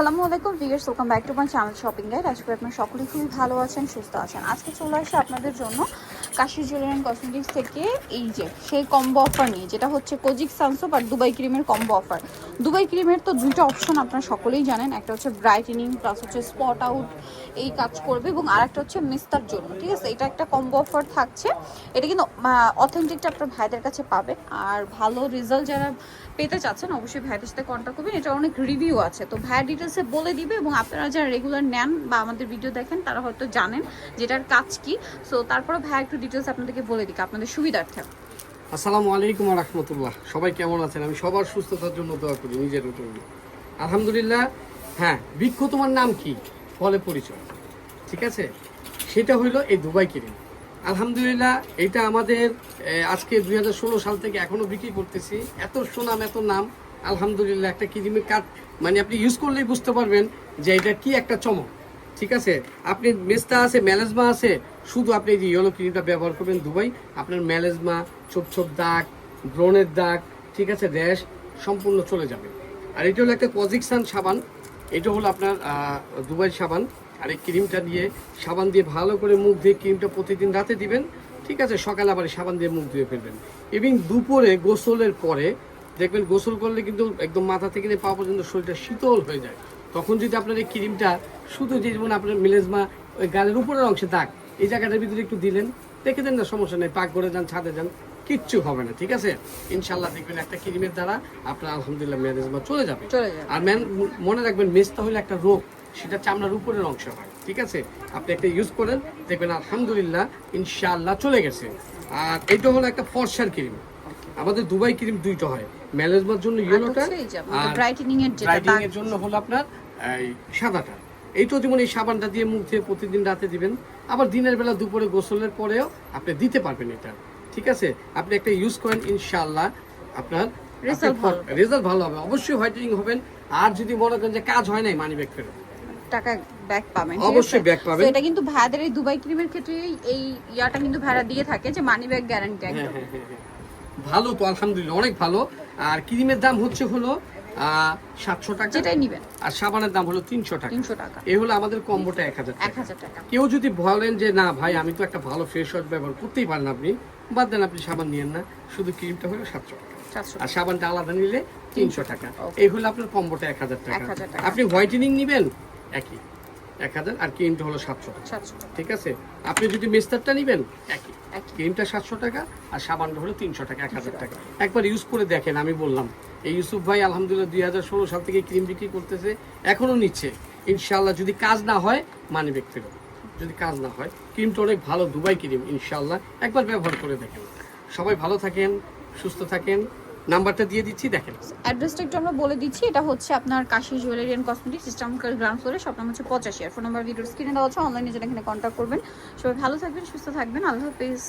আসসালামু আলাইকুম viewers, welcome back to my channel shopping guide. আজকে আপনারা সকলেই খুবই ভালো আছেন, সুস্থ আছেন। আজকে চলে আসে আপনাদের জন্য কাশি জুয়েলারি কসমেটিক্স থেকে এই যে, সেই কম্বো অফার নিয়ে, যেটা হচ্ছে কোজিক সানসোপ আর দুবাই ক্রিমের কম্বো অফার দুবাই ক্রিমের তো দুইটা অপশন আপনারা সকলেই জানেন, একটা হচ্ছে ব্রাইটেনিং প্লাস হচ্ছে স্পট আউট এই কাজ করবে, এবং আরেকটা হচ্ছে মিস্তার জন্য, ঠিক আছে? এটা একটা কম্বো অফার থাকছে। এটা কিন্তু অথেন্টিকটা আপনার ভাইদের কাছে পাবে আর ভালো রেজাল্ট যারা পেতে চাচ্ছেন, অবশ্যই ভাইদের সাথে কন্ট্যাক্ট করবেন। এটা অনেক রিভিউ আছে, তো ভাইয়ের ডিটেলসে বলে দিবে, এবং আপনারা যারা রেগুলার নেন বা আমাদের ভিডিও দেখেন, তারা হয়তো জানেন যেটার কাজ কি। সো তারপরে ভাই একটু ডিটেলস আপনাদেরকে বলে দিক, আপনাদের সুবিধার্থে। আসসালামু আলাইকুম রহমতুল্লাহ। সবাই কেমন আছেন? আমি সবার সুস্থতার জন্য দোয়া করি, নিজের জন্য আলহামদুলিল্লাহ হ্যাঁ বৃক্ষ তোমার নাম কি? ফলে পরিচয়। ঠিক আছে? সেটা হইল এই দুবাই কিরিম। আলহামদুলিল্লাহ, এটা আমাদের আজকে দুই হাজার ষোলো সাল থেকে এখনও বিক্রি করতেছি। এত সুনাম, এত নাম, আলহামদুলিল্লাহ, একটা কিরিমের কাঠ মানে আপনি ইউজ করলেই বুঝতে পারবেন যে এটা কি একটা চমক। ঠিক আছে? আপনি মেস্তা আছে ম্যালেজমা আছে, শুধু আপনি এই যে ইয়েলো ক্রিমটা ব্যবহার করবেন দুবাই, আপনার ম্যালেজমা ছোপ ছোপ দাগ ব্রণের দাগ, ঠিক আছে র্যাশ সম্পূর্ণ চলে যাবে। আর এটা হলো একটা কজিকসান সাবান, এটা হলো আপনার দুবাই সাবান। আর এই ক্রিমটা দিয়ে সাবান দিয়ে ভালো করে মুখ দিয়ে ক্রিমটা প্রতিদিন রাতে দিবেন, ঠিক আছে? সকালে আবার সাবান দিয়ে মুখ ধুয়ে ফেলবেন। এবং দুপুরে গোসলের পরে, দেখবেন গোসল করলে কিন্তু একদম মাথা থেকে পা পর্যন্ত শরীরটা শীতল হয়ে যায়। তখন যদি আপনার এই ক্রিমটা শুধু যে যেমন আপনার মিলেজমা ওই গালের উপরের অংশে দাগ এই জায়গাটার ভিতরে একটু দিলেন দেখে দেন না সমস্যা নেই পাক করে যান ছাদে যান কিচ্ছু হবে না ঠিক আছে? ইনশাল্লাহ দেখবেন একটা ক্রিমের দ্বারা আপনার আলহামদুলিল্লাহ ম্যানেজমা চলে যাবে। আর ম্যান মনে রাখবেন মেজটা হলে একটা রোগ সেটা চামড়ার উপরের অংশ হয় ঠিক আছে? আপনি একটা ইউজ করেন দেখবেন আলহামদুলিল্লাহ ইনশাল্লাহ চলে গেছে। আর এটা হলো একটা ফর্সার ক্রিম আমাদের দুবাই ক্রিম দুইটা হয়। ম্যানেজমার জন্য ইয়েলোটা আমাদের brightening এর যেটা ব্রাইটিং এর জন্য হলো আপনার এই সাদাটা এইটাও যেমন এই সাবানটা দিয়ে মুখ দিয়ে প্রতিদিন রাতে দিবেন আবার দিনের বেলা দুপুরে গোসলের পরেও আপনি দিতে পারবেন এটা। ঠিক আছে? আপনি একটা ইউজ করেন ইনশাআল্লাহ আপনার রেজাল্ট ভালো হবে। অবশ্যই হোয়াইটেনিং হবেন। আর যদি মনে করেন যে কাজ হয় নাই মানি ব্যাগ ফেরত। টাকা ব্যাক পাবেন অবশ্যই back পাবেন। এটা কিন্তু ভাইদের এই দুবাই ক্রিমের ক্ষেত্রে এই ইয়াটা কিন্তু ভাড়া দিয়ে থাকে যে মানি ব্যাক গ্যারান্টি একদম। হ্যাঁ হ্যাঁ হ্যাঁ। ভালো তো আলহামদুলিল্লাহ অনেক ভালো। আর ক্রিমের দাম হচ্ছে হলো সাতশো টাকা। যেটাই নিবেন। আর সাবানের দাম হলো তিনশো টাকা। তিনশো টাকা। এই হলো আমাদের কম্বোটা এক হাজার এক টাকা হাজার টাকা। কেউ যদি বলেন যে না ভাই আমি তো একটা ভালো ফেস ওয়াশ ব্যবহার করতেই পারেন আপনি বাদ দেন আপনি সাবান নিয়েন না। শুধু ক্রিমটা হলো সাতশো টাকা। আর সাবানটা আলাদা নিলে তিনশো টাকা. এই হলো আপনার কম্বোটা এক হাজার টাকা। 1000 টাকা। আপনি হোয়াইটেনিং নিবেন? একই। এক হাজার আর ক্রিমটা হলো সাতশো টাকা। ঠিক আছে? আপনি যদি মেস্তারটা নিবেন একই ক্রিমটা সাতশো টাকা আর সাবানটা হলো তিনশো টাকা এক হাজার টাকা। একবার ইউজ করে দেখেন আমি বললাম এই ইউসুফ ভাই আলহামদুলিল্লাহ দুই হাজার ষোলো সাল থেকে ক্রিম বিক্রি করতেছে এখনও নিচ্ছে। ইনশাল্লাহ যদি কাজ না হয় মানে ব্যক্তি যদি কাজ না হয় ক্রিমটা অনেক ভালো দুবাই ক্রিম ইনশাল্লাহ একবার ব্যবহার করে দেখেন। সবাই ভালো থাকেন সুস্থ থাকেন। নাম্বারটা দিয়ে দিচ্ছি, দেখেন। অ্যাড্রেসটা একটু আমরা বলে দিচ্ছি, এটা হচ্ছে আপনার Kashi jewellery and cosmetic system ground ফ্লোরে সব নাম হচ্ছে পঁচাশি। আর ফোন নাম্বার ভিডিওর স্ক্রিনে দেওয়া আছে অনলাইনে যেটা এখানে কন্ট্যাক্ট করবেন। সবাই ভালো থাকবেন, সুস্থ থাকবেন। আল্লাহ হাফিজ।